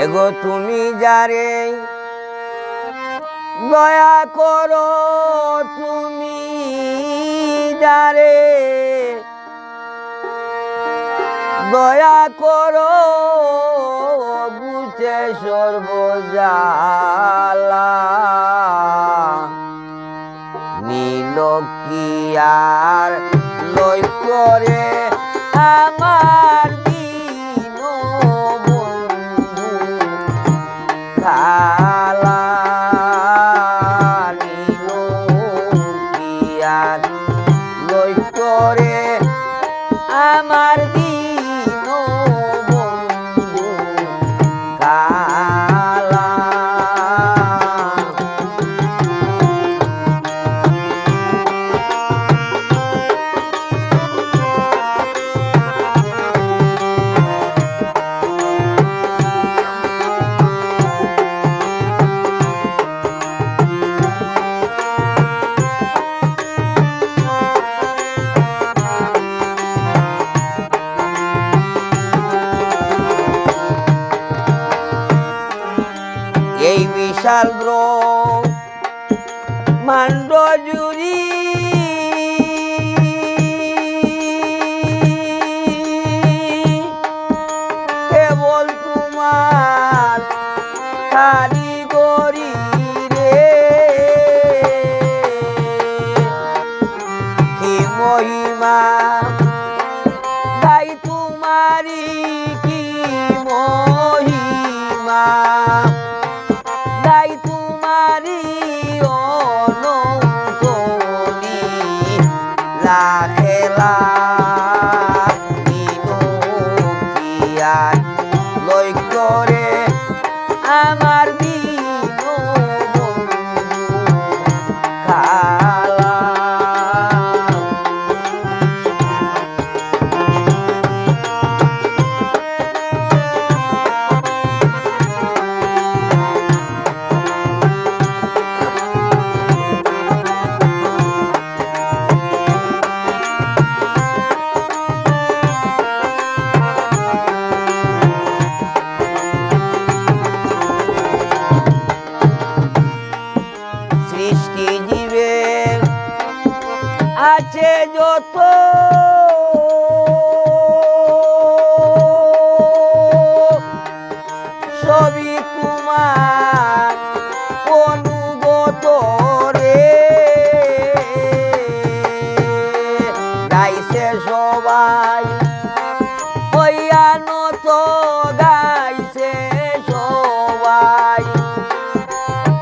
এগো তুমি যারে, দয়া করো তুমি যারে। দয়া করো বুঝে সর্বজালা। নীল কি আর লই করে আমার? 啊。চাল রো Mando জুড়ি ada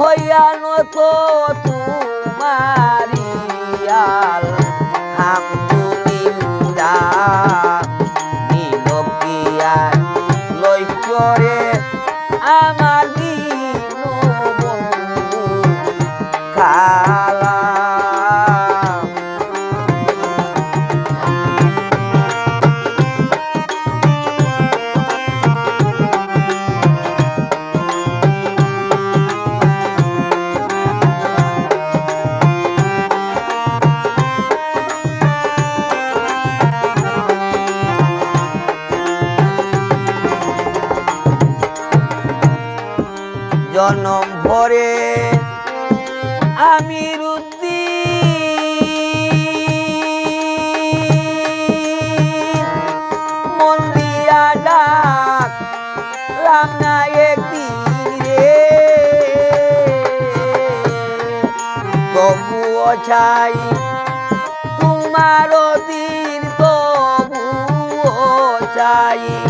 হইয়ানত তুমারিয়াল জনম ভরে আমি মন রান্না একদিন রে। চাই তোমার দিন তবুও চাই